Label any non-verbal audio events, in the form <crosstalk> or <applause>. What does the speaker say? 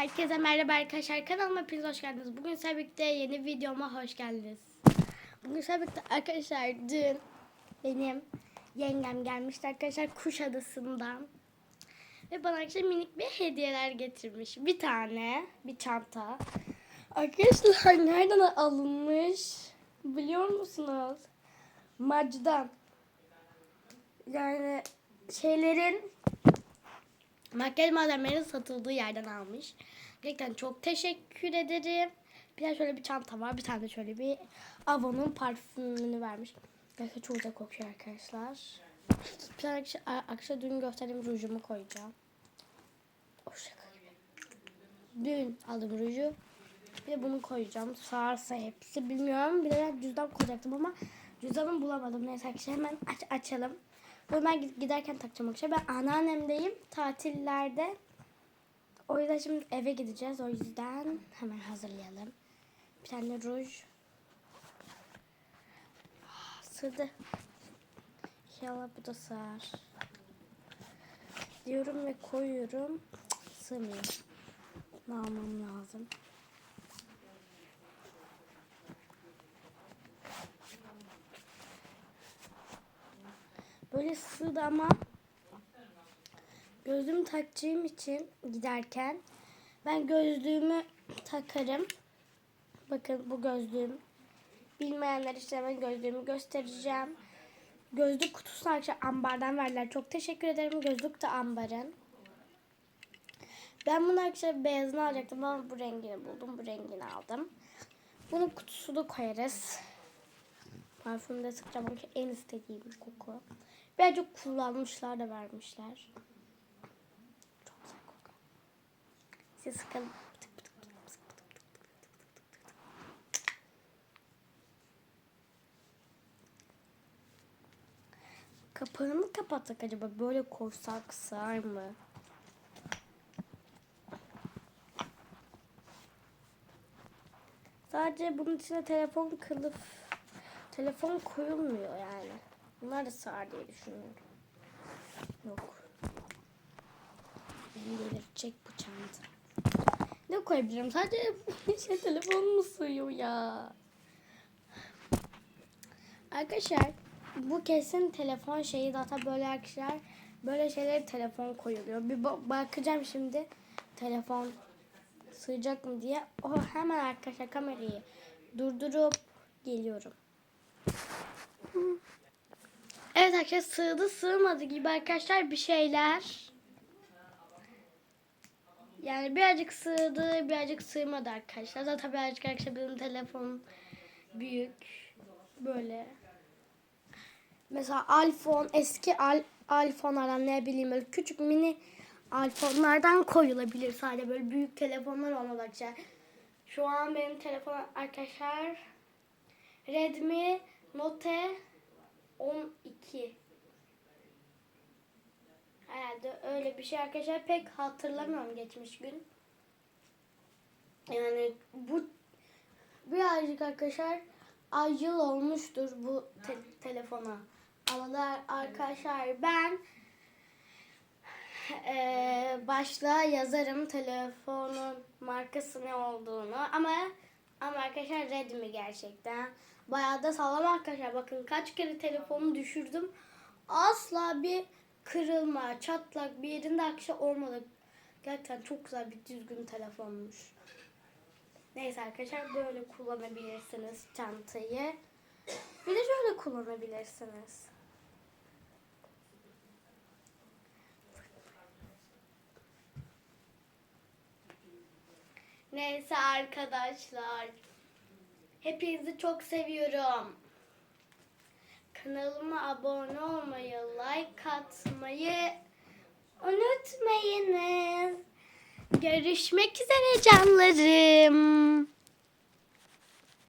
Herkese merhaba arkadaşlar. Kanalıma hepiniz hoş geldiniz. Bugün birlikte yeni videoma hoş geldiniz. Bugün birlikte arkadaşlar dün benim yengem gelmişti arkadaşlar Kuşadası'ndan. Ve bana arkadaşlar minik bir hediyeler getirmiş. Bir tane, bir çanta. Arkadaşlar nereden alınmış? Biliyor musunuz? Mac'dan. Yani şeylerin makyaj malzemelerinin satıldığı yerden almış. Gerçekten çok teşekkür ederim. Bir tane şöyle bir çanta var. Bir tane de şöyle bir Avon'un parfümünü vermiş. Gerçekten çok güzel kokuyor arkadaşlar. Bir tane akşam, dün gösterdiğim rujumu koyacağım. O şaka gibi. Dün aldım ruju. Bir de bunu koyacağım. Sağırsa hepsi bilmiyorum. Bir de cüzdan koyacaktım ama cüzdanımı bulamadım. Neyse arkadaşlar hemen aç açalım. Bunu ben gid- giderken takacağım arkadaşlar. Ben anneannemdeyim. Tatillerde. O yüzden şimdi eve gideceğiz. O yüzden hemen hazırlayalım. Bir tane ruj. Ah, Sığdı. İnşallah bu da sığar. Diyorum ve koyuyorum. Cık, Sığmıyor. Almam lazım? Böyle sığdı ama gözlüğümü takacağım için giderken ben gözlüğümü takarım. Bakın bu gözlüğüm. Bilmeyenler işte ben gözlüğümü göstereceğim. Gözlük kutusunu arkadaşlar ambardan verdiler. Çok teşekkür ederim. Gözlük de ambarın. Ben bunu arkadaşlar beyazını alacaktım ama bu rengini buldum. Bu rengini aldım. Bunun kutusunu koyarız. Parfümü sıkacağım çünkü en istediğim koku. Birazcık kullanmışlar da vermişler. Çok güzel koku. Size sıkalım. Kapağını kapatsak acaba böyle koysak sığar mı? Sadece bunun içine telefon kılıf telefon koyulmuyor yani. Bunlar da sığar diye düşünüyorum. Yok. Delirecek bu çanta. Ne koyabilirim? Sadece <laughs> şey telefon mu sığıyor ya? Arkadaşlar bu kesin telefon şeyi zaten böyle arkadaşlar böyle şeyler telefon koyuluyor. Bir ba- bakacağım şimdi telefon sığacak mı diye. O hemen arkadaşlar kamerayı durdurup geliyorum. Evet arkadaşlar sığdı sığmadı gibi arkadaşlar bir şeyler. Yani birazcık sığdı birazcık sığmadı arkadaşlar. Zaten birazcık arkadaşlar benim telefon büyük. Böyle. Mesela iPhone eski al, iPhone'lardan ne bileyim böyle küçük mini iPhone'lardan koyulabilir sadece böyle büyük telefonlar olmalı. Şu an benim telefon arkadaşlar Redmi Note 12. Herhalde öyle bir şey arkadaşlar pek hatırlamıyorum geçmiş gün. Yani bu birazcık arkadaşlar ay yıl olmuştur bu te- telefona. Ama da arkadaşlar ben eee başlığa yazarım telefonun markası ne olduğunu ama ama arkadaşlar Redmi gerçekten. Bayağı da sağlam arkadaşlar. Bakın kaç kere telefonu düşürdüm. Asla bir kırılma, çatlak bir yerinde arkadaşlar olmadı. Gerçekten çok güzel bir düzgün telefonmuş. Neyse arkadaşlar böyle kullanabilirsiniz çantayı. Bir de şöyle kullanabilirsiniz. Neyse arkadaşlar. Hepinizi çok seviyorum. Kanalıma abone olmayı, like atmayı unutmayınız. Görüşmek üzere canlarım.